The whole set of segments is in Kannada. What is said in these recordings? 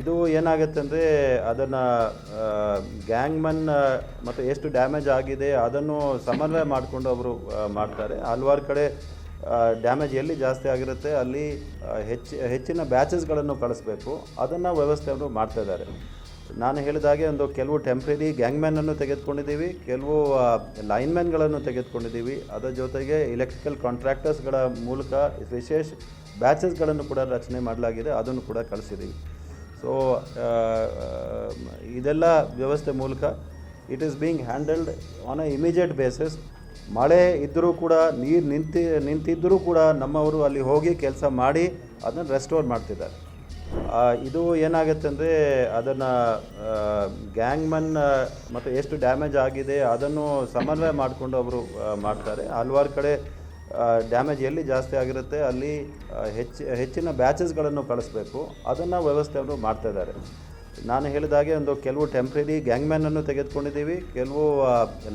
ಇದು ಏನಾಗುತ್ತೆ ಅಂದರೆ ಅದನ್ನು ಗ್ಯಾಂಗ್ಮನ್ ಮತ್ತು ಎಷ್ಟು ಡ್ಯಾಮೇಜ್ ಆಗಿದೆ ಅದನ್ನು ಸಮನ್ವಯ ಮಾಡಿಕೊಂಡು ಅವರು ಮಾಡ್ತಾರೆ. ಹಲ್ವಾರು ಕಡೆ ಡ್ಯಾಮೇಜ್ ಎಲ್ಲಿ ಜಾಸ್ತಿ ಆಗಿರುತ್ತೆ ಅಲ್ಲಿ ಹೆಚ್ಚು, ಹೆಚ್ಚಿನ ಬ್ಯಾಚಸ್ಗಳನ್ನು ಕಳಿಸ್ಬೇಕು. ಅದನ್ನು ಅವರು ಮಾಡ್ತಾ ಇದ್ದಾರೆ. ನಾನು ಹೇಳಿದಾಗೆ ಒಂದು ಕೆಲವು ಟೆಂಪ್ರರಿ ಗ್ಯಾಂಗ್ಮ್ಯಾನನ್ನು ತೆಗೆದುಕೊಂಡಿದ್ದೀವಿ, ಕೆಲವು ಲೈನ್ಮ್ಯಾನ್ಗಳನ್ನು ತೆಗೆದುಕೊಂಡಿದ್ದೀವಿ. ಅದರ ಜೊತೆಗೆ ಎಲೆಕ್ಟ್ರಿಕಲ್ ಕಾಂಟ್ರಾಕ್ಟರ್ಸ್ಗಳ ಮೂಲಕ ವಿಶೇಷ ಬ್ಯಾಚಸ್ಗಳನ್ನು ಕೂಡ ರಚನೆ ಮಾಡಲಾಗಿದೆ. ಅದನ್ನು ಕೂಡ ಕಳಿಸಿದ್ದೀವಿ. ಸೊ ಇದೆಲ್ಲ ವ್ಯವಸ್ಥೆ ಮೂಲಕ it is being handled on a immediate basis ಮಳೆ ಇದ್ದರೂ ಕೂಡ, ನೀರು ನಿಂತಿ, ನಿಂತಿದ್ದರೂ ಕೂಡ ನಮ್ಮವರು ಅಲ್ಲಿ ಹೋಗಿ ಕೆಲಸ ಮಾಡಿ ಅದನ್ನು ರೆಸ್ಟೋರ್ ಮಾಡ್ತಿದ್ದಾರೆ. ಇದು ಏನಾಗುತ್ತೆ ಅಂದರೆ ಅದನ್ನು ಗ್ಯಾಂಗ್ಮನ್ ಮತ್ತು ಎಷ್ಟು ಡ್ಯಾಮೇಜ್ ಆಗಿದೆ ಅದನ್ನು ಸಮನ್ವಯ ಮಾಡಿಕೊಂಡು ಅವರು ಮಾಡ್ತಾರೆ. ಹಲ್ವಾರು ಕಡೆ ಡ್ಯಾಮೇಜ್ ಎಲ್ಲಿ ಜಾಸ್ತಿ ಆಗಿರುತ್ತೆ, ಅಲ್ಲಿ ಹೆಚ್ಚು, ಹೆಚ್ಚಿನ ಬ್ಯಾಚಸ್ಗಳನ್ನು ಕಳಿಸ್ಬೇಕು. ಅದನ್ನು ವ್ಯವಸ್ಥೆಯನ್ನು ಮಾಡ್ತಾ ಇದ್ದಾರೆ. ನಾನು ಹೇಳಿದಾಗೆ ಒಂದು ಕೆಲವು ಟೆಂಪ್ರರಿ ಗ್ಯಾಂಗ್ಮ್ಯಾನನ್ನು ತೆಗೆದುಕೊಂಡಿದ್ದೀವಿ, ಕೆಲವು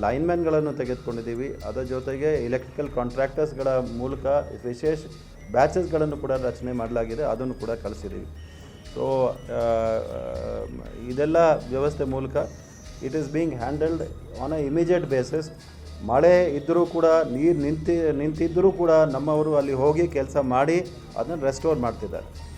ಲೈನ್ಮ್ಯಾನ್ಗಳನ್ನು ತೆಗೆದುಕೊಂಡಿದ್ದೀವಿ. ಅದರ ಜೊತೆಗೆ ಇಲೆಕ್ಟ್ರಿಕಲ್ ಕಾಂಟ್ರಾಕ್ಟರ್ಸ್ಗಳ ಮೂಲಕ ವಿಶೇಷ ಬ್ಯಾಚಸ್ಗಳನ್ನು ಕೂಡ ರಚನೆ ಮಾಡಲಾಗಿದೆ, ಅದನ್ನು ಕೂಡ ಕಳಿಸಿದ್ದೀವಿ. ಸೊ ಇದೆಲ್ಲ ವ್ಯವಸ್ಥೆ ಮೂಲಕ it is being handled on a immediate basis ಮಳೆ ಇದ್ದರೂ ಕೂಡ, ನೀರು ನಿಂತಿ, ನಿಂತಿದ್ದರೂ ಕೂಡ ನಮ್ಮವರು ಅಲ್ಲಿ ಹೋಗಿ ಕೆಲಸ ಮಾಡಿ, ಅದನ್ನು ರೆಸ್ಟೋರ್ ಮಾಡ್ತಿದ್ದಾರೆ.